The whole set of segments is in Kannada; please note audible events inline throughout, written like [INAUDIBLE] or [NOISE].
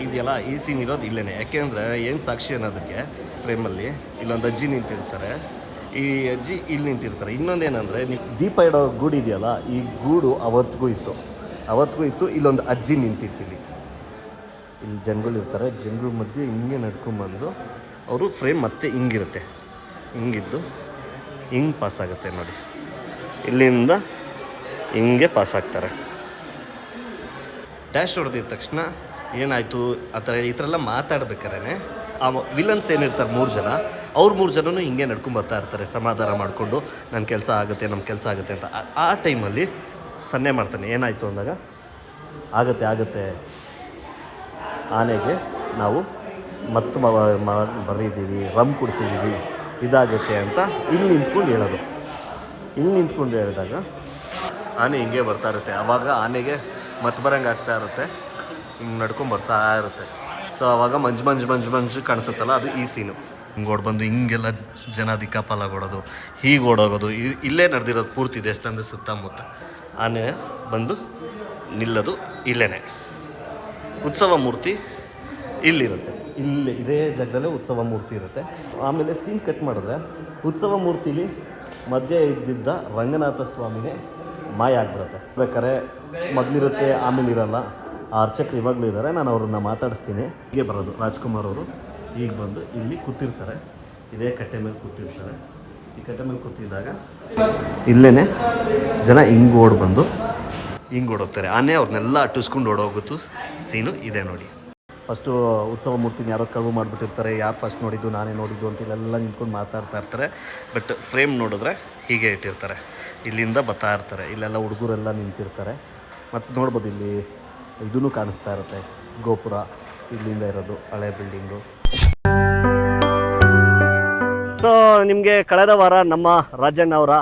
ಆಗಿದೆಯಲ್ಲ, ಈ ಸೀನ್ ಇರೋದು ಇಲ್ಲೇನೆ. ಯಾಕೆಂದರೆ ಏನು ಸಾಕ್ಷಿ ಅನ್ನೋದಕ್ಕೆ ಫ್ರೇಮಲ್ಲಿ ಇಲ್ಲೊಂದು ಅಜ್ಜಿ ನಿಂತಿರ್ತಾರೆ. ಈ ಅಜ್ಜಿ ಇಲ್ಲಿ ನಿಂತಿರ್ತಾರೆ. ಇನ್ನೊಂದೇನೆಂದರೆ, ನೀವು ದೀಪ ಇಡೋ ಗೂಡು ಇದೆಯಲ್ಲ, ಈ ಗೂಡು ಅವತ್ತಿಗೂ ಇತ್ತು. ಅವತ್ತಿಗೂ ಇತ್ತು, ಇಲ್ಲೊಂದು ಅಜ್ಜಿ ನಿಂತಿರ್ತೀವಿ. ಇಲ್ಲಿ ಜನಗಳು ಇರ್ತಾರೆ, ಜನಗಳ ಮಧ್ಯೆ ಹಿಂಗೆ ನಡ್ಕೊಂಬಂದು ಅವರು ಫ್ರೇಮ್ ಮತ್ತೆ ಹಿಂಗಿರುತ್ತೆ. ಹಿಂಗಿದ್ದು ಹಿಂಗೆ ಪಾಸ್ ಆಗುತ್ತೆ ನೋಡಿ. ಇಲ್ಲಿಂದ ಹಿಂಗೆ ಪಾಸ್ ಆಗ್ತಾರೆ. ಡ್ಯಾಶ್ ಹೊಡೆದಿದ ತಕ್ಷಣ ಏನಾಯಿತು? ಆ ಥರ ಈ ಥರ ಎಲ್ಲ ಮಾತಾಡ್ಬೇಕಾರೆ ಆ ವಿಲನ್ಸ್ ಏನಿರ್ತಾರೆ ಮೂರು ಜನ, ಅವ್ರು ಮೂರು ಜನನು ಹಿಂಗೆ ನಡ್ಕೊಂಡ್ ಬರ್ತಾ ಇರ್ತಾರೆ, ಸಮಾಧಾನ ಮಾಡಿಕೊಂಡು ನನ್ನ ಕೆಲಸ ಆಗುತ್ತೆ ನಮ್ಮ ಕೆಲಸ ಆಗುತ್ತೆ ಅಂತ. ಆ- ಟೈಮಲ್ಲಿ ಸನ್ನೆ ಮಾಡ್ತಾನೆ. ಏನಾಯಿತು ಅಂದಾಗ? ಆಗುತ್ತೆ ಆಗುತ್ತೆ. ಆನೆಗೆ ನಾವು ಮತ್ತು ಬರೀದ್ದೀವಿ ರಮ್ ಕುಡಿಸಿದ್ದೀವಿ, ಇದಾಗುತ್ತೆ ಅಂತ ಇಲ್ಲಿ ನಿಂತ್ಕೊಂಡು ಹೇಳೋದು. ಇಲ್ಲಿ ನಿಂತ್ಕೊಂಡು ಹೇಳಿದಾಗ, ಆನೆ ಹಿಂಗೆ ಬರ್ತಾ ಇರುತ್ತೆ. ಆವಾಗ ಆನೆಗೆ ಮತ್ತೆ ಬರಂಗೆ ಆಗ್ತಾ ಇರುತ್ತೆ. ಹಿಂಗೆ ನಡ್ಕೊಂಡು ಬರ್ತಾ ಇರುತ್ತೆ. ಸೊ ಆವಾಗ ಮಂಜು ಮಂಜು ಮಂಜು ಮಂಜು ಕಾಣಿಸುತ್ತಲ್ಲ, ಅದು ಈ ಸೀನು ಹಿಂಗೆ ಬಂದು ಹಿಂಗೆಲ್ಲ ಜನ ದಿಕ್ಕಾಪಾಲ ಓಡೋದು ಹೀಗೆ ಓಡೋಗೋದು ಇಲ್ಲೇ ನಡೆದಿರೋದು ಪೂರ್ತಿ ದೇವಸ್ಥಾನದ ಸುತ್ತಮುತ್ತ. ಆನೆ ಬಂದು ನಿಲ್ಲೋದು ಇಲ್ಲೇ ಉತ್ಸವ ಮೂರ್ತಿ ಇಲ್ಲಿರುತ್ತೆ. ಇಲ್ಲಿ, ಇದೇ ಜಾಗದಲ್ಲೇ ಉತ್ಸವ ಮೂರ್ತಿ ಇರುತ್ತೆ. ಆಮೇಲೆ ಸೀನ್ ಕಟ್ ಮಾಡಿದ್ರೆ, ಉತ್ಸವ ಮೂರ್ತಿಲಿ ಮಧ್ಯೆ ಇದ್ದಿದ್ದ ರಂಗನಾಥ ಸ್ವಾಮಿನೇ ಮಾಯ ಆಗ್ಬಿಡುತ್ತೆ. ಬೇಕಾದ್ರೆ ಮೊದಲಿರುತ್ತೆ ಆಮೇಲೆ ಇರಲ್ಲ ಅರ್ಚಕರು ಇವಾಗಲೂ ಇದ್ದಾರೆ. ನಾನು ಅವ್ರನ್ನ ಮಾತಾಡಿಸ್ತೀನಿ. ಹೀಗೆ ಬರೋದು. ರಾಜ್ಕುಮಾರ್ ಅವರು ಈಗ ಬಂದು ಇಲ್ಲಿ ಕೂತಿರ್ತಾರೆ. ಇದೇ ಕಟ್ಟೆ ಮೇಲೆ ಕೂತಿರ್ತಾರೆ. ಈ ಕಟ್ಟೆ ಮೇಲೆ ಕೂತಿದ್ದಾಗ ಇಲ್ಲೇ ಜನ ಹಿಂಗೆ ಓಡ್ ಬಂದು ಹಿಂಗೆ ಓಡೋಗ್ತಾರೆ ಆನೆ ಅವ್ರನ್ನೆಲ್ಲ ಅಟ್ಟಿಸ್ಕೊಂಡು ಓಡೋಗುತ್ತು ಸೀನು ಇದೆ ನೋಡಿ. ಫಸ್ಟು ಉತ್ಸವ ಮೂರ್ತಿನ ಯಾರೋ ಕಳುವು ಮಾಡಿಬಿಟ್ಟಿರ್ತಾರೆ. ಯಾರು ಫಸ್ಟ್ ನೋಡಿದ್ದು, ನಾನೇ ನೋಡಿದ್ದು ಅಂತ ಇಲ್ಲೆಲ್ಲ ನಿಂತ್ಕೊಂಡು ಮಾತಾಡ್ತಾ ಇರ್ತಾರೆ. ಬಟ್ ಫ್ರೇಮ್ ನೋಡಿದ್ರೆ ಹೀಗೆ ಇಟ್ಟಿರ್ತಾರೆ. ಇಲ್ಲಿಂದ ಬರ್ತಾ ಇರ್ತಾರೆ. ಇಲ್ಲೆಲ್ಲ ಹುಡುಗರೆಲ್ಲ ನಿಂತಿರ್ತಾರೆ. ಮತ್ತು ನೋಡ್ಬೋದು ಇಲ್ಲಿ ಇದೂ ಕಾಣಿಸ್ತಾ ಇರುತ್ತೆ. ಗೋಪುರ ಇಲ್ಲಿಂದ ಇರೋದು ಹಳೆ ಬಿಲ್ಡಿಂಗು ಸೊ ನಿಮಗೆ ಕಳೆದ ವಾರ ನಮ್ಮ ರಾಜಣ್ಣ ಅವರ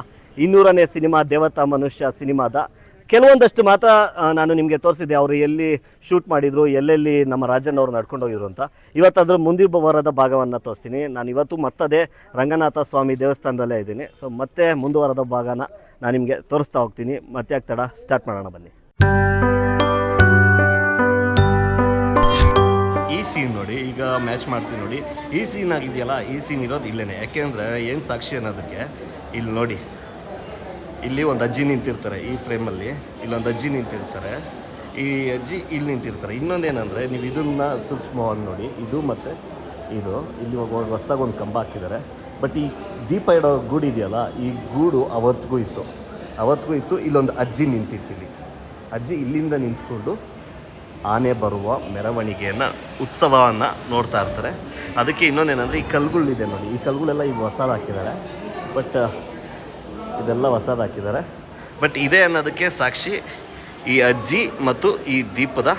ಇನ್ನೂರನೇ ಸಿನಿಮಾ, ದೇವತಾ ಮನುಷ್ಯ ಸಿನಿಮಾದ ಕೆಲವೊಂದಷ್ಟು ಮಾತ್ರ ನಾನು ನಿಮಗೆ ತೋರಿಸಿದ್ದೆ. ಅವರು ಎಲ್ಲಿ ಶೂಟ್ ಮಾಡಿದರು, ಎಲ್ಲೆಲ್ಲಿ ನಮ್ಮ ರಾಜಣ್ಣ ಅವರು ನಡ್ಕೊಂಡು ಹೋಗಿದ್ರು ಅಂತ. ಇವತ್ತು ಅದರ ಮುಂದಿನ ವಾರದ ಭಾಗವನ್ನು ತೋರಿಸ್ತೀನಿ. ನಾನು ಇವತ್ತು ಮತ್ತದೇ ರಂಗನಾಥ ಸ್ವಾಮಿ ದೇವಸ್ಥಾನದಲ್ಲೇ ಇದ್ದೀನಿ. ಸೊ ಮತ್ತೆ ಮುಂದುವರದ ಭಾಗನ ನಾನು ನಿಮಗೆ ತೋರಿಸ್ತಾ ಹೋಗ್ತೀನಿ. ಮತ್ತೆ ಆಗ್ತಡ ಸ್ಟಾರ್ಟ್ ಮಾಡೋಣ ಬನ್ನಿ. ಈ ಸೀನ್ ನೋಡಿ, ಈಗ ಮ್ಯಾಚ್ ಮಾಡ್ತೀನಿ ನೋಡಿ. ಈ ಸೀನ್ ಆಗಿದೆಯಲ್ಲ, ಈ ಸೀನ್ ಇರೋದು ಇಲ್ಲೇ ಯಾಕೆಂದ್ರೆ ಏನು ಸಾಕ್ಷಿ ಅನ್ನೋದಕ್ಕೆ ಇಲ್ಲಿ ನೋಡಿ. ಇಲ್ಲಿ ಒಂದು ಅಜ್ಜಿ ನಿಂತಿರ್ತಾರೆ ಈ ಫ್ರೇಮಲ್ಲಿ. ಇಲ್ಲೊಂದು ಅಜ್ಜಿ ನಿಂತಿರ್ತಾರೆ. ಈ ಅಜ್ಜಿ ಇಲ್ಲಿ ನಿಂತಿರ್ತಾರೆ. ಇನ್ನೊಂದೇನೆಂದರೆ, ನೀವು ಇದನ್ನು ಸೂಕ್ಷ್ಮವಾಗಿ ನೋಡಿ. ಇದು ಮತ್ತು ಇದು. ಇಲ್ಲಿ ಹೊಸ್ದಾಗಿ ಒಂದು ಕಂಬ ಹಾಕಿದ್ದಾರೆ. ಬಟ್ ಈ ದೀಪ ಇಡೋ ಗೂಡು ಇದೆಯಲ್ಲ, ಈ ಗೂಡು ಅವತ್ತಿಗೂ ಇತ್ತು. ಅವತ್ತಿಗೂ ಇತ್ತು, ಇಲ್ಲೊಂದು ಅಜ್ಜಿ ನಿಂತಿರ್ತೀವಿ ಅಜ್ಜಿ ಇಲ್ಲಿಂದ ನಿಂತ್ಕೊಂಡು ಆನೆ ಬರುವ ಮೆರವಣಿಗೆಯನ್ನು, ಉತ್ಸವವನ್ನು ನೋಡ್ತಾ ಇರ್ತಾರೆ. ಅದಕ್ಕೆ ಇನ್ನೊಂದೇನೆಂದರೆ ಈ ಕಲ್ಗಳಿದೆ ನೋಡಿ. ಈ ಕಲ್ಗಳೆಲ್ಲ ಈಗ ಹೊಸದು ಹಾಕಿದ್ದಾರೆ. ಬಟ್ ಇದೆಲ್ಲ ಹೊಸದು ಹಾಕಿದ್ದಾರೆ. ಬಟ್ ಇದೆ ಅನ್ನೋದಕ್ಕೆ ಸಾಕ್ಷಿ ಈ ಅಜ್ಜಿ ಮತ್ತು ಈ ದೀಪದ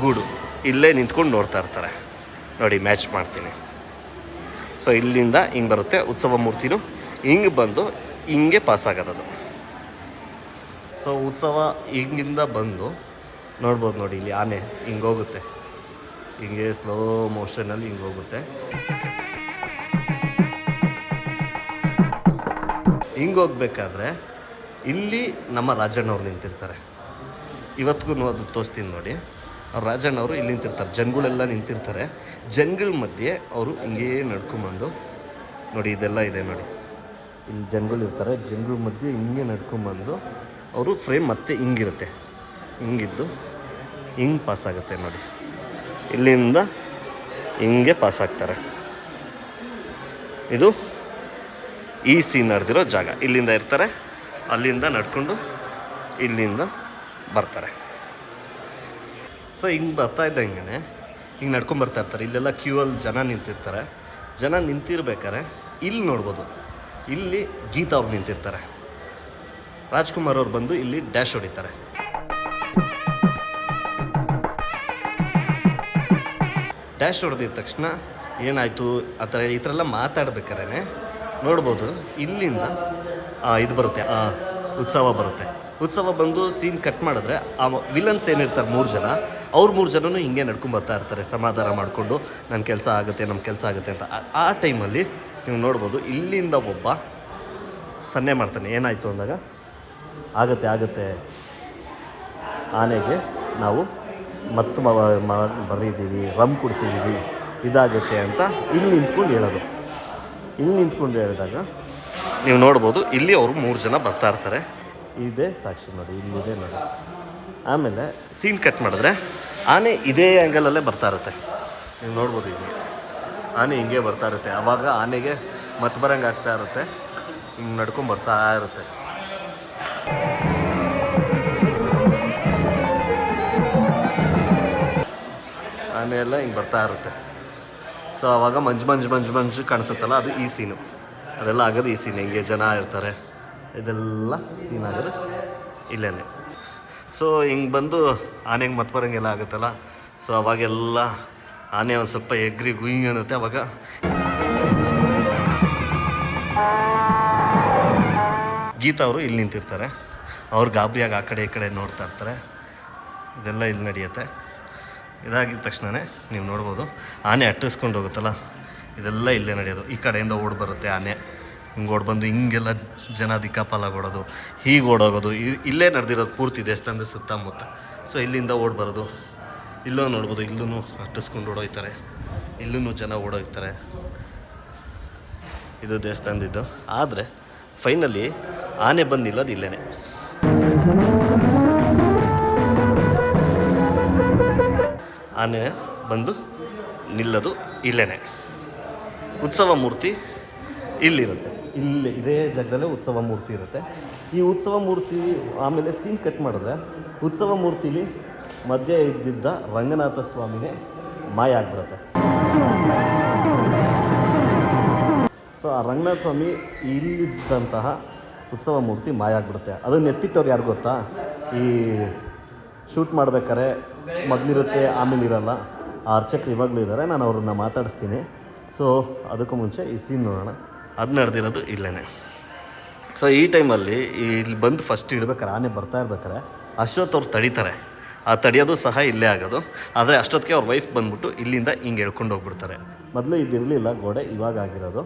ಗೂಡು. ಇಲ್ಲೇ ನಿಂತ್ಕೊಂಡು ನೋಡ್ತಾ ಇರ್ತಾರೆ. ನೋಡಿ ಮ್ಯಾಚ್ ಮಾಡ್ತೀನಿ. ಸೊ ಇಲ್ಲಿಂದ ಹಿಂಗೆ ಬರುತ್ತೆ ಉತ್ಸವ ಮೂರ್ತಿನೂ. ಹಿಂಗೆ ಬಂದು ಹಿಂಗೆ ಪಾಸ್ ಆಗೋದದು. ಸೊ ಉತ್ಸವ ಹಿಂಗಿಂದ ಬಂದು ನೋಡ್ಬೋದು ನೋಡಿ, ಇಲ್ಲಿ ಆನೆ ಹಿಂಗೋಗುತ್ತೆ. ಹಿಂಗೆ ಸ್ಲೋ ಮೋಷನಲ್ಲಿ ಹಿಂಗೋಗುತ್ತೆ. ಹೋಗುತ್ತೆ ಹಿಂಗೆ ಹೋಗ್ಬೇಕಾದ್ರೆ ಇಲ್ಲಿ ನಮ್ಮ ರಾಜಣ್ಣವ್ರು ನಿಂತಿರ್ತಾರೆ. ಇವತ್ತಿಗೂ ಅದು ತೋರಿಸ್ತೀನಿ ನೋಡಿ. ಅವ್ರು ರಾಜಣ್ಣವರು ಇಲ್ಲಿ ನಿಂತಿರ್ತಾರೆ. ಜನಗಳೆಲ್ಲ ನಿಂತಿರ್ತಾರೆ. ಜನಗಳ ಮಧ್ಯೆ ಅವರು ಹಿಂಗೇ ನಡ್ಕೊಂಬಂದು ನೋಡಿ, ಇದೆಲ್ಲ ಇದೆ ನೋಡಿ. ಇಲ್ಲಿ ಜನಗಳು ಇರ್ತಾರೆ. ಜನಗಳ ಮಧ್ಯೆ ಹಿಂಗೆ ನಡ್ಕೊಂಬಂದು ಅವರು ಫ್ರೇಮ್ ಮತ್ತೆ ಹಿಂಗಿರುತ್ತೆ. ಹಿಂಗಿದ್ದು ಹಿಂಗೆ ಪಾಸ್ ಆಗುತ್ತೆ ನೋಡಿ. ಇಲ್ಲಿಂದ ಹಿಂಗೆ ಪಾಸ್ ಆಗ್ತಾರೆ. ಇದು ಈ ಸಿ ನಡೆದಿರೋ ಜಾಗ. ಇಲ್ಲಿಂದ ಇರ್ತಾರೆ, ಅಲ್ಲಿಂದ ನಡ್ಕೊಂಡು ಇಲ್ಲಿಂದ ಬರ್ತಾರೆ. ಸೊ ಹಿಂಗೆ ಬರ್ತಾ ಇದ್ದಂಗೆ ಹಿಂಗೆ ನಡ್ಕೊಂಡು ಬರ್ತಾ ಇರ್ತಾರೆ. ಇಲ್ಲೆಲ್ಲ ಕ್ಯೂ ಅಲ್ಲಿ ಜನ ನಿಂತಿರ್ತಾರೆ. ಜನ ನಿಂತಿರ್ಬೇಕಾರೆ ಇಲ್ಲಿ ನೋಡ್ಬೋದು. ಇಲ್ಲಿ ಗೀತಾ ಅವ್ರು ನಿಂತಿರ್ತಾರೆ. ರಾಜ್ಕುಮಾರ್ ಅವ್ರು ಬಂದು ಇಲ್ಲಿ ಡ್ಯಾಶ್ ಹೊಡಿತಾರೆ. ಡ್ಯಾಶ್ ಹೊಡೆದಿದ ತಕ್ಷಣ ಏನಾಯಿತು? ಆ ಥರ ಈ ಥರ ಎಲ್ಲ ಮಾತಾಡ್ಬೇಕಾರೆ ನೋಡ್ಬೋದು, ಇಲ್ಲಿಂದ ಇದು ಬರುತ್ತೆ ಉತ್ಸವ ಬರುತ್ತೆ. ಉತ್ಸವ ಬಂದು ಸೀನ್ ಕಟ್ ಮಾಡಿದ್ರೆ ಆ ವಿಲನ್ಸ್ ಏನಿರ್ತಾರೆ ಮೂರು ಜನ, ಅವ್ರು ಮೂರು ಜನನು ಹಿಂಗೆ ನಡ್ಕೊಂಬರ್ತಾ ಇರ್ತಾರೆ, ಸಮಾಧಾನ ಮಾಡಿಕೊಂಡು ನನ್ನ ಕೆಲಸ ಆಗುತ್ತೆ ನಮ್ಮ ಕೆಲಸ ಆಗುತ್ತೆ ಅಂತ. ಆ ಟೈಮಲ್ಲಿ ನೀವು ನೋಡ್ಬೋದು, ಇಲ್ಲಿಂದ ಒಬ್ಬ ಸನ್ನೆ ಮಾಡ್ತಾನೆ. ಏನಾಯಿತು ಅಂದಾಗ, ಆಗುತ್ತೆ ಆಗುತ್ತೆ, ಆನೆಗೆ ನಾವು ಮತ್ತು ಮ- ಮ- ರಮ್ ಕುಡಿಸಿದ್ದೀವಿ ಇದಾಗುತ್ತೆ ಅಂತ ಇಲ್ಲಿ ನಿಂತ್ಕೊಂಡು ಹೇಳೋದು. ಇಲ್ಲಿ ನಿಂತ್ಕೊಂಡು ಹೇಳಿದಾಗ ನೀವು ನೋಡ್ಬೋದು ಇಲ್ಲಿ ಅವರು ಮೂರು ಜನ ಬರ್ತಾ ಇರ್ತಾರೆ. ಇದೇ ಸಾಕ್ಷಿ ನೋಡಿ ಇಲ್ಲಿದೆ ನೋಡಿ. ಆಮೇಲೆ ಸೀನ್ ಕಟ್ ಮಾಡಿದ್ರೆ ಆನೆ ಇದೇ ಆ್ಯಂಗಲಲ್ಲೇ ಬರ್ತಾ ಇರುತ್ತೆ. ನೀವು ನೋಡ್ಬೋದು ಇಲ್ಲಿ. ಆನೆ ಹಿಂಗೆ ಬರ್ತಾ ಇರುತ್ತೆ. ಆವಾಗ ಆನೆಗೆ ಮತ್ತೆ ಬರಂಗೆ ಆಗ್ತಾ ಇರುತ್ತೆ. ಹಿಂಗೆ ನಡ್ಕೊಂಡು ಬರ್ತಾ ಇರುತ್ತೆ. ಆನೆ ಎಲ್ಲ ಹಿಂಗೆ ಬರ್ತಾ ಇರುತ್ತೆ. ಸೊ ಆವಾಗ ಮಂಜು ಮಂಜು ಮಂಜು ಮಂಜು ಕಾಣಿಸುತ್ತಲ್ಲ, ಅದು ಈ ಸೀನು ಅದೆಲ್ಲ ಆಗೋದು ಈ ಸೀನ್ ಹಿಂಗೆ ಜನ ಇರ್ತಾರೆ. ಇದೆಲ್ಲ ಸೀನ್ ಆಗೋದು ಇಲ್ಲೇ ಸೊ ಹಿಂಗೆ ಬಂದು ಆನೆಗೆ ಮತ್ತೆ ಬರೋಂಗೆಲ್ಲ ಆಗುತ್ತಲ್ಲ. ಸೊ ಅವಾಗೆಲ್ಲ ಆನೆ ಒಂದು ಸ್ವಲ್ಪ ಎಗ್ರಿ ಗುಯಿಂಗ್ ಅನ್ನುತ್ತೆ ಅವಾಗ. ಗೀತಾ ಅವರು ಇಲ್ಲಿ ನಿಂತಿರ್ತಾರೆ. ಅವ್ರು ಗಾಬರಿಯಾಗಿ ಆ ಕಡೆ ಈ ಕಡೆ ನೋಡ್ತಾ ಇರ್ತಾರೆ. ಇದೆಲ್ಲ ಇಲ್ಲಿ ನಡೆಯುತ್ತೆ. ಇದಾಗಿದ ತಕ್ಷಣವೇ ನೀವು ನೋಡ್ಬೋದು. ಆನೆ ಅಟ್ಟಿಸ್ಕೊಂಡು ಹೋಗುತ್ತಲ್ಲ, ಇದೆಲ್ಲ ಇಲ್ಲೇ ನಡೆಯೋದು. ಈ ಕಡೆಯಿಂದ ಓಡಿ ಬರುತ್ತೆ ಆನೆ. ಹಿಂಗೆ ಓಡ್ ಬಂದು ಹಿಂಗೆಲ್ಲ ಜನ ದಿಕ್ಕಾಪಾಲಾಗೋಡೋದು, ಹೀಗೆ ಓಡೋಗೋದು ಇಲ್ಲೇ ನಡೆದಿರೋದು ಪೂರ್ತಿ ದೇವಸ್ಥಾನದ ಸುತ್ತಮುತ್ತ. ಸೊ ಇಲ್ಲಿಂದ ಓಡಿ ಬರೋದು. ಇಲ್ಲೂ ನೋಡ್ಬೋದು ಇಲ್ಲೂ ಅಟ್ಟಿಸ್ಕೊಂಡು ಓಡೋಯ್ತಾರೆ. ಇಲ್ಲೂ ಜನ ಓಡೋಗ್ತಾರೆ ಇದು ದೇವಸ್ಥಾನದಿದ್ದು. ಆದರೆ ಫೈನಲಿ ಆನೆ ಬಂದು ನಿಲ್ಲೋದು ಆನೆ ಬಂದು ನಿಲ್ಲೋದು ಇಲ್ಲೇನೆ. ಉತ್ಸವ ಮೂರ್ತಿ ಇಲ್ಲಿರುತ್ತೆ. ಇಲ್ಲಿ, ಇದೇ ಜಾಗದಲ್ಲೇ ಉತ್ಸವ ಮೂರ್ತಿ ಇರುತ್ತೆ. ಈ ಉತ್ಸವ ಮೂರ್ತಿ ಆಮೇಲೆ ಸೀನ್ ಕಟ್ ಮಾಡಿದ್ರೆ ಉತ್ಸವ ಮೂರ್ತಿಲಿ ಮಧ್ಯೆ ಇದ್ದಿದ್ದ ರಂಗನಾಥ ಸ್ವಾಮಿನೇ ಮಾಯ ಆಗ್ಬಿಡುತ್ತೆ. ಸೊ ಆ ರಂಗನಾಥ ಸ್ವಾಮಿ ಇಲ್ಲಿದ್ದಂತಹ ಉತ್ಸವ ಮೂರ್ತಿ ಮಾಯ ಆಗ್ಬಿಡುತ್ತೆ. ಅದನ್ನ ಎತ್ತಿಟ್ಟವ್ರು ಯಾರು ಗೊತ್ತಾ? ಈ ಶೂಟ್ ಮಾಡ್ಬೇಕಾರೆ ಮೊದಲಿರುತ್ತೆ ಆಮೇಲೆ ಇರಲ್ಲ. ಆ ಅರ್ಚಕರು ಇವಾಗಲೂ ಇದ್ದಾರೆ ನಾನು ಅವ್ರನ್ನ ಮಾತಾಡಿಸ್ತೀನಿ. ಸೊ ಅದಕ್ಕೂ ಮುಂಚೆ ಈ ಸೀನ್ ನೋಡೋಣ. ಅದು ನಡೆದಿರೋದು ಇಲ್ಲೇ ಸೊ ಈ ಟೈಮಲ್ಲಿ ಇಲ್ಲಿ ಬಂದು ಫಸ್ಟ್ ಇಡ್ಬೇಕಾರೆ ಆನೆ ಬರ್ತಾ ಇರ್ಬೇಕಾರೆ ಅಶ್ವಥ್ ಅವ್ರು ತಡೀತಾರೆ. ಆ ತಡಿಯೋದು ಸಹ ಇಲ್ಲೇ ಆಗೋದು. ಆದರೆ ಅಷ್ಟೊತ್ತಿಗೆ ಅವ್ರ ವೈಫ್ ಬಂದ್ಬಿಟ್ಟು ಇಲ್ಲಿಂದ ಹಿಂಗೆ ಎಳ್ಕೊಂಡು ಹೋಗ್ಬಿಡ್ತಾರೆ. ಮೊದಲು ಇದಿರಲಿಲ್ಲ ಗೋಡೆ ಇವಾಗ ಆಗಿರೋದು.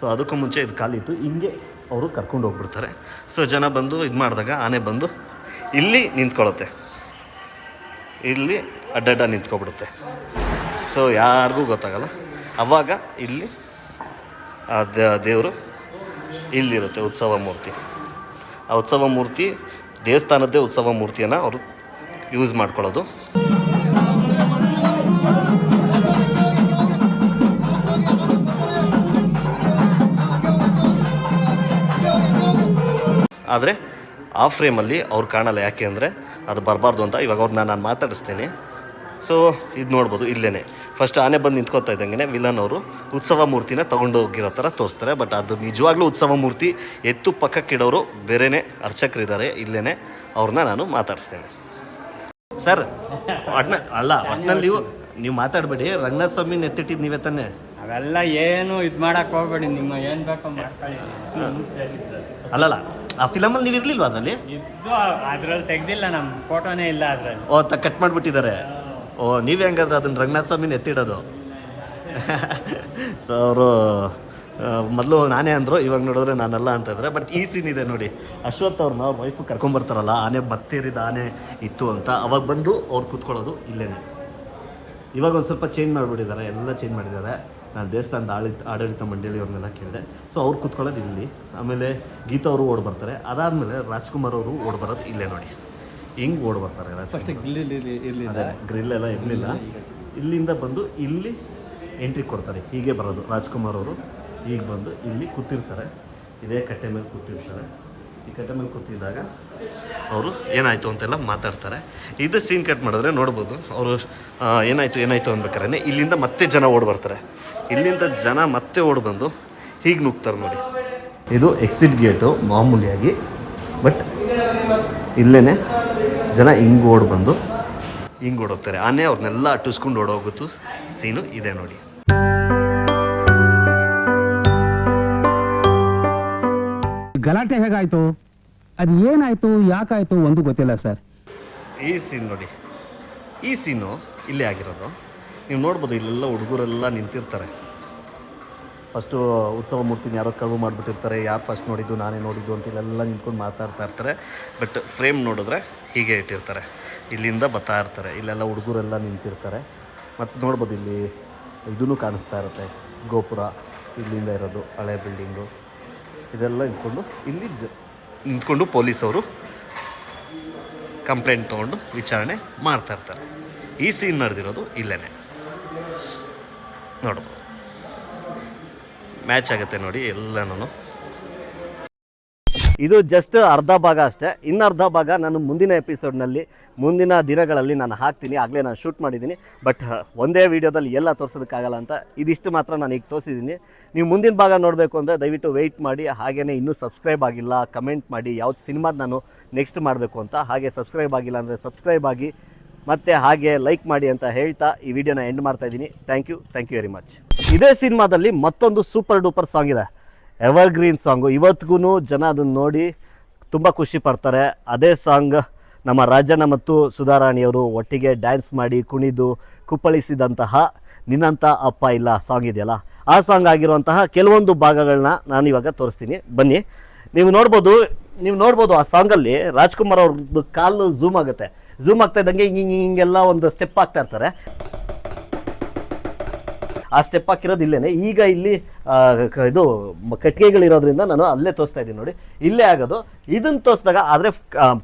ಸೊ ಅದಕ್ಕೂ ಮುಂಚೆ ಇದು ಖಾಲಿತ್ತು ಹಿಂಗೆ ಅವರು ಕರ್ಕೊಂಡು ಹೋಗ್ಬಿಡ್ತಾರೆ. ಸೊ ಜನ ಬಂದು ಇದು ಮಾಡಿದಾಗ ಆನೆ ಬಂದು ಇಲ್ಲಿ ನಿಂತ್ಕೊಳ್ಳುತ್ತೆ. ಇಲ್ಲಿ ಅಡ್ಡಡ್ಡ ನಿಂತ್ಕೊಬಿಡುತ್ತೆ. ಸೊ ಯಾರಿಗೂ ಗೊತ್ತಾಗಲ್ಲ. ಅವಾಗ ಇಲ್ಲಿ ಆ ದೇವರು ಇಲ್ಲಿರುತ್ತೆ ಉತ್ಸವ ಮೂರ್ತಿ. ಆ ಉತ್ಸವ ಮೂರ್ತಿ, ದೇವಸ್ಥಾನದ್ದೇ ಉತ್ಸವ ಮೂರ್ತಿಯನ್ನು ಅವರು ಯೂಸ್ ಮಾಡ್ಕೊಳ್ಳೋದು. ಆದರೆ, ಆ ಫ್ರೇಮಲ್ಲಿ ಅವ್ರು ಕಾಣಲ್ಲ ಯಾಕೆ ಅಂದರೆ ಅದು ಬರಬಾರ್ದು ಅಂತ ಇವಾಗ ಅವ್ರನ್ನ ನಾನು ಮಾತಾಡಿಸ್ತೀನಿ. ಸೊ ಇದು ನೋಡ್ಬೋದು ಇಲ್ಲೇ ಫಸ್ಟ್ ಆನೆ ಬಂದು ನಿಂತ್ಕೋತಾ ಇದ್ದಂಗೆ ವಿಲನ್ ಅವರು ಉತ್ಸವ ಮೂರ್ತಿನ ತೊಗೊಂಡೋಗಿರೋ ಥರ ತೋರಿಸ್ತಾರೆ ಬಟ್ ಅದು ನಿಜವಾಗ್ಲೂ ಉತ್ಸವ ಮೂರ್ತಿ ಎತ್ತು ಪಕ್ಕಕ್ಕಿಡೋರು ಬೇರೆನೇ ಅರ್ಚಕರಿದ್ದಾರೆ ಇಲ್ಲೇ ಅವ್ರನ್ನ ನಾನು ಮಾತಾಡಿಸ್ತೇನೆ. ಸರ್ ಒಟ್ನ ಅಲ್ಲ ಒಟ್ನಲ್ಲಿ ನೀವು ನೀವು ಮಾತಾಡಬೇಡಿ ರಂಗನಾಥ ಸ್ವಾಮಿ ಎತ್ತಿಟ್ಟಿದ್ದು ನೀವೇ ತಾನೆ? ಅವೆಲ್ಲ ಏನು ಇದು ಮಾಡೋಕ್ಕೆ ಹೋಗ್ಬೇಡಿ ನಿಮ್ಮ ಏನು ಬೇಕೋ ಮಾಡ್ಕೊಳ್ಳಿ. ಅಲ್ಲಲ್ಲ ಆ ಫಿಲಮಲ್ಲಿ ನೀವು ಇರಲಿಲ್ವಾ ಅದರಲ್ಲಿ? ಅದ್ರಲ್ಲಿ ತೆಗ್ದಿಲ್ಲ ನಮ್ ಫೋಟೋನೇ ಇಲ್ಲ ಅದ್ರಲ್ಲಿ. ಓ ತ ಕಟ್ ಮಾಡಿಬಿಟ್ಟಿದ್ದಾರೆ. ಓ ನೀವು ಹೆಂಗಾದ್ರೆ ಅದನ್ನ ರಂಗನಾಥ ಸ್ವಾಮಿನ ಎತ್ತಿಡೋದು. [LAUGHS] ಸೊ ಅವರು ಮೊದಲು ನಾನೇ ಅಂದರು ಇವಾಗ ನೋಡಿದ್ರೆ ನಾನಲ್ಲ ಅಂತ ಇದ್ದಾರೆ ಬಟ್ ಈ ಸೀನ್ ಇದೆ ನೋಡಿ. ಅಶ್ವಥ್ ಅವ್ರನ್ನ ಅವ್ರ ವೈಫ್ ಕರ್ಕೊಂಬರ್ತಾರಲ್ಲ ಆನೆ ಬತ್ತೇರಿದ ಆನೆ ಇತ್ತು ಅಂತ. ಅವಾಗ ಬಂದು ಅವ್ರು ಕೂತ್ಕೊಳ್ಳೋದು ಇಲ್ಲೇನೆ. ಇವಾಗ ಒಂದು ಸ್ವಲ್ಪ ಚೇಂಜ್ ಮಾಡಿಬಿಟ್ಟಿದ್ದಾರೆ ಎಲ್ಲ ಚೇಂಜ್ ಮಾಡಿದ್ದಾರೆ. ನಾನು ದೇವಸ್ಥಾನದ ಆಡಳಿತ ಆಡಳಿತ ಮಂಡಳಿಯವ್ರನ್ನೆಲ್ಲ ಕೇಳಿದೆ. ಸೊ ಅವ್ರು ಕೂತ್ಕೊಳ್ಳೋದು ಇಲ್ಲಿ. ಆಮೇಲೆ ಗೀತಾ ಅವರು ಓಡ್ ಬರ್ತಾರೆ. ಅದಾದಮೇಲೆ ರಾಜ್ಕುಮಾರ್ ಅವರು ಓಡ್ ಬರೋದು ಇಲ್ಲೇ ನೋಡಿ. ಹಿಂಗೆ ಓಡ್ ಬರ್ತಾರೆ ಗ್ರಿಲ್ ಎಲ್ಲ ಇರಲಿಲ್ಲ. ಇಲ್ಲಿಂದ ಬಂದು ಇಲ್ಲಿ ಎಂಟ್ರಿ ಕೊಡ್ತಾರೆ. ಹೀಗೆ ಬರೋದು. ರಾಜ್ಕುಮಾರ್ ಅವರು ಈಗ ಬಂದು ಇಲ್ಲಿ ಕೂತಿರ್ತಾರೆ. ಇದೇ ಕಟ್ಟೆ ಮೇಲೆ ಕೂತಿರ್ತಾರೆ. ಈ ಕಟ್ಟೆ ಮೇಲೆ ಕೂತಿದ್ದಾಗ ಅವರು ಏನಾಯಿತು ಅಂತೆಲ್ಲ ಮಾತಾಡ್ತಾರೆ. ಇದು ಸೀನ್ ಕಟ್ ಮಾಡಿದ್ರೆ ನೋಡ್ಬೋದು. ಅವರು ಏನಾಯಿತು ಏನಾಯಿತು ಅನ್ಬೇಕಾರೆ ಇಲ್ಲಿಂದ ಮತ್ತೆ ಜನ ಓಡ್ ಬರ್ತಾರೆ. ಇಲ್ಲಿಂದ ಜನ ಮತ್ತೆ ಓಡ್ ಬಂದು ಹೀಗೆ ನುಗ್ತಾರೆ ನೋಡಿ. ಇದು ಎಕ್ಸಿಟ್ ಗೇಟು ಮಾಮೂಲಿಯಾಗಿ ಬಟ್ ಇಲ್ಲೇ ಜನ ಹಿಂಗೆ ಓಡ್ ಬಂದು ಹಿಂಗೆ ಓಡೋಗ್ತಾರೆ. ಆನೆ ಅವ್ರನ್ನೆಲ್ಲ ಅಟ್ಟಿಸ್ಕೊಂಡು ಓಡೋಗುತ್ತು ಸೀನು ಇದೆ ನೋಡಿ. ಗಲಾಟೆ ಹೇಗಾಯ್ತು? ಅದು ಏನಾಯ್ತು ಯಾಕಾಯ್ತು ಒಂದು ಗೊತ್ತಿಲ್ಲ ಸರ್. ಈ ಸೀನ್ ನೋಡಿ. ಈ ಸೀನು ಇಲ್ಲೇ ಆಗಿರೋದು. ನೀವು ನೋಡ್ಬೋದು, ಇಲ್ಲೆಲ್ಲ ಹುಡುಗರೆಲ್ಲ ನಿಂತಿರ್ತಾರೆ. ಫಸ್ಟು ಉತ್ಸವ ಮೂರ್ತಿನ ಯಾರೋ ಕಳುವು ಮಾಡಿಬಿಟ್ಟಿರ್ತಾರೆ, ಯಾರು ಫಸ್ಟ್ ನೋಡಿದ್ದು, ನಾನೇ ನೋಡಿದ್ದು ಅಂತ ಇಲ್ಲೆಲ್ಲ ನಿಂತ್ಕೊಂಡು ಮಾತಾಡ್ತಾ ಇರ್ತಾರೆ. ಬಟ್ ಫ್ರೇಮ್ ನೋಡಿದ್ರೆ ಹೀಗೆ ಇಟ್ಟಿರ್ತಾರೆ. ಇಲ್ಲಿಂದ ಬರ್ತಾ ಇರ್ತಾರೆ. ಇಲ್ಲೆಲ್ಲ ಹುಡುಗರೆಲ್ಲ ನಿಂತಿರ್ತಾರೆ. ಮತ್ತು ನೋಡ್ಬೋದು ಇಲ್ಲಿ ಇದೂ ಕಾಣಿಸ್ತಾ ಇರುತ್ತೆ. ಗೋಪುರ ಇಲ್ಲಿಂದ ಇರೋದು, ಹಳೆ ಬಿಲ್ಡಿಂಗು ಇದೆಲ್ಲ ನಿಂತ್ಕೊಂಡು ಇಲ್ಲಿ ಜ, ನಿಂತ್ಕೊಂಡು ಪೊಲೀಸವರು ಕಂಪ್ಲೇಂಟ್ ತೊಗೊಂಡು ವಿಚಾರಣೆ ಮಾಡ್ತಾ ಇರ್ತಾರೆ. ಈ ಸೀನ್ ನಡೆದಿರೋದು ಇಲ್ಲೇ ನೋಡ್ಬೋದು ಮ್ಯಾಚ್ ಆಗುತ್ತೆ ನೋಡಿ ಎಲ್ಲನೂ ಇದು ಜಸ್ಟ್ ಅರ್ಧ ಭಾಗ ಅಷ್ಟೇ. ಇನ್ನರ್ಧ ಭಾಗ ನಾನು ಮುಂದಿನ ಎಪಿಸೋಡ್ನಲ್ಲಿ ಮುಂದಿನ ದಿನಗಳಲ್ಲಿ ನಾನು ಹಾಕ್ತೀನಿ. ಆಗಲೇ ನಾನು ಶೂಟ್ ಮಾಡಿದ್ದೀನಿ. ಬಟ್ ಒಂದೇ ವೀಡಿಯೋದಲ್ಲಿ ಎಲ್ಲ ತೋರಿಸೋದಕ್ಕಾಗಲ್ಲ ಅಂತ ಇದಿಷ್ಟು ಮಾತ್ರ ನಾನು ಈಗ ತೋರಿಸಿದ್ದೀನಿ. ನೀವು ಮುಂದಿನ ಭಾಗ ನೋಡಬೇಕು ಅಂದರೆ ದಯವಿಟ್ಟು ವೆಯ್ಟ್ ಮಾಡಿ. ಹಾಗೆಯೇ ಇನ್ನೂ ಸಬ್ಸ್ಕ್ರೈಬ್ ಆಗಿಲ್ಲ ಕಮೆಂಟ್ ಮಾಡಿ. ಯಾವ್ದು ಸಿನಿಮಾದ ನಾನು ನೆಕ್ಸ್ಟ್ ಮಾಡಬೇಕು ಅಂತ, ಹಾಗೆ ಸಬ್ಸ್ಕ್ರೈಬ್ ಆಗಿಲ್ಲ ಅಂದರೆ ಸಬ್ಸ್ಕ್ರೈಬ್ ಆಗಿ ಮತ್ತು ಹಾಗೆ ಲೈಕ್ ಮಾಡಿ ಅಂತ ಹೇಳ್ತಾ ಈ ವಿಡಿಯೋನ ಎಂಡ್ ಮಾಡ್ತಾ ಇದ್ದೀನಿ. Thank you thank you very much ಇದೇ ಸಿನಿಮಾದಲ್ಲಿ ಮತ್ತೊಂದು ಸೂಪರ್ ಡೂಪರ್ ಸಾಂಗ್ ಇದೆ. ಎವರ್ ಗ್ರೀನ್ ಸಾಂಗು ಇವತ್ತಿಗೂ ಜನ ಅದನ್ನು ನೋಡಿ ತುಂಬ ಖುಷಿ ಪಡ್ತಾರೆ. ಅದೇ ಸಾಂಗ್ ನಮ್ಮ ರಾಜಣ್ಣ ಮತ್ತು ಸುಧಾರಾಣಿಯವರು ಒಟ್ಟಿಗೆ ಡ್ಯಾನ್ಸ್ ಮಾಡಿ ಕುಣಿದು ಕುಪ್ಪಳಿಸಿದಂತಹ ನಿನ್ನಂಥ ಅಪ್ಪ ಇಲ್ಲ ಸಾಂಗ್ ಇದೆಯಲ್ಲ? ಆ ಸಾಂಗ್ ಆಗಿರುವಂತಹ ಕೆಲವೊಂದು ಭಾಗಗಳನ್ನ ನಾನು ಇವಾಗ ತೋರಿಸ್ತೀನಿ. ಬನ್ನಿ. ನೀವು ನೋಡ್ಬೋದು ನೀವು ನೋಡ್ಬೋದು ಆ ಸಾಂಗಲ್ಲಿ ರಾಜ್ಕುಮಾರ್ ಅವ್ರದ್ದು ಕಾಲು ಝೂಮ್ ಆಗುತ್ತೆ. ಝೂಮ್ ಆಗ್ತಾ ಇದ್ದಂಗೆ ಹಿಂಗೆ ಹಿಂಗೆ ಹಿಂಗೆಲ್ಲ ಒಂದು ಸ್ಟೆಪ್ ಆಗ್ತಾ ಇರ್ತಾರೆ. ಆ ಸ್ಟೆಪ್ ಹಾಕಿರೋದು ಇಲ್ಲೇನೆ. ಈಗ ಇಲ್ಲಿ ಇದು ಕಟ್ಟಿಗೆಗಳಿರೋದ್ರಿಂದ ನಾನು ಅಲ್ಲೇ ತೋರಿಸ್ತಾ ಇದ್ದೀನಿ ನೋಡಿ. ಇಲ್ಲೇ ಆಗೋದು. ಇದನ್ನ ತೋರಿಸಿದಾಗ ಆದರೆ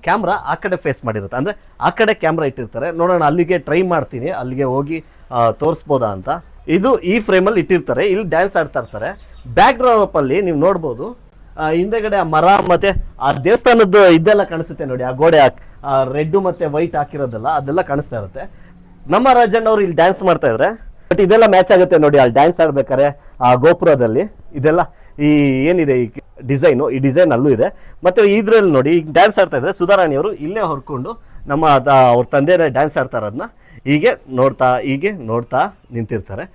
ಕ್ಯಾಮ್ರಾ ಆ ಕಡೆ ಫೇಸ್ ಮಾಡಿರುತ್ತೆ. ಅಂದರೆ ಆ ಕಡೆ ಕ್ಯಾಮ್ರಾ ಇಟ್ಟಿರ್ತಾರೆ. ನೋಡೋಣ, ಅಲ್ಲಿಗೆ ಟ್ರೈ ಮಾಡ್ತೀನಿ. ಅಲ್ಲಿಗೆ ಹೋಗಿ ತೋರಿಸ್ಬೋದಾ ಅಂತ. ಇದು ಈ ಫ್ರೇಮಲ್ಲಿ ಇಟ್ಟಿರ್ತಾರೆ. ಇಲ್ಲಿ ಡ್ಯಾನ್ಸ್ ಆಡ್ತಾ ಇರ್ತಾರೆ. ಬ್ಯಾಕ್ ನೀವು ನೋಡ್ಬೋದು. ಹಿಂದೆಗಡೆ ಆ ಮರ, ಮತ್ತೆ ಆ ದೇವಸ್ಥಾನದ್ದು ಇದೆಲ್ಲ ಕಾಣಿಸುತ್ತೆ ನೋಡಿ, ಆ ಗೋಡೆ ರೆಡ್ ಮತ್ತೆ ವೈಟ್ ಹಾಕಿರೋದಲ್ಲ ಅದೆಲ್ಲ ಕಾಣಿಸ್ತಾ ಇರುತ್ತೆ. ನಮ್ಮ ರಾಜಣ್ಣ ಅವರು ಇಲ್ಲಿ ಡ್ಯಾನ್ಸ್ ಮಾಡ್ತಾ ಇದ್ರೆ. ಬಟ್ ಇದೆಲ್ಲ ಮ್ಯಾಚ್ ಆಗುತ್ತೆ ನೋಡಿ, ಅಲ್ಲಿ ಡ್ಯಾನ್ಸ್ ಆಡ್ಬೇಕಾರೆ ಆ ಗೋಪುರದಲ್ಲಿ ಇದೆಲ್ಲ ಈ ಏನಿದೆ ಈ ಡಿಸೈನು ಈ ಡಿಸೈನ್ ಅಲ್ಲೂ ಇದೆ. ಮತ್ತೆ ಇದ್ರಲ್ಲಿ ನೋಡಿ, ಈಗ ಡ್ಯಾನ್ಸ್ ಆಡ್ತಾ ಇದ್ರೆ. ಸುಧಾರಾಣಿಯವರು ಇಲ್ಲೇ ಹೊರ್ಕೊಂಡು ನಮ್ಮ ಅವ್ರ ತಂದೆನೇ ಡ್ಯಾನ್ಸ್ ಆಡ್ತಾ ಇರೋದನ್ನ ಹೀಗೆ ನೋಡ್ತಾ ಹೀಗೆ ನೋಡ್ತಾ ನಿಂತಿರ್ತಾರೆ.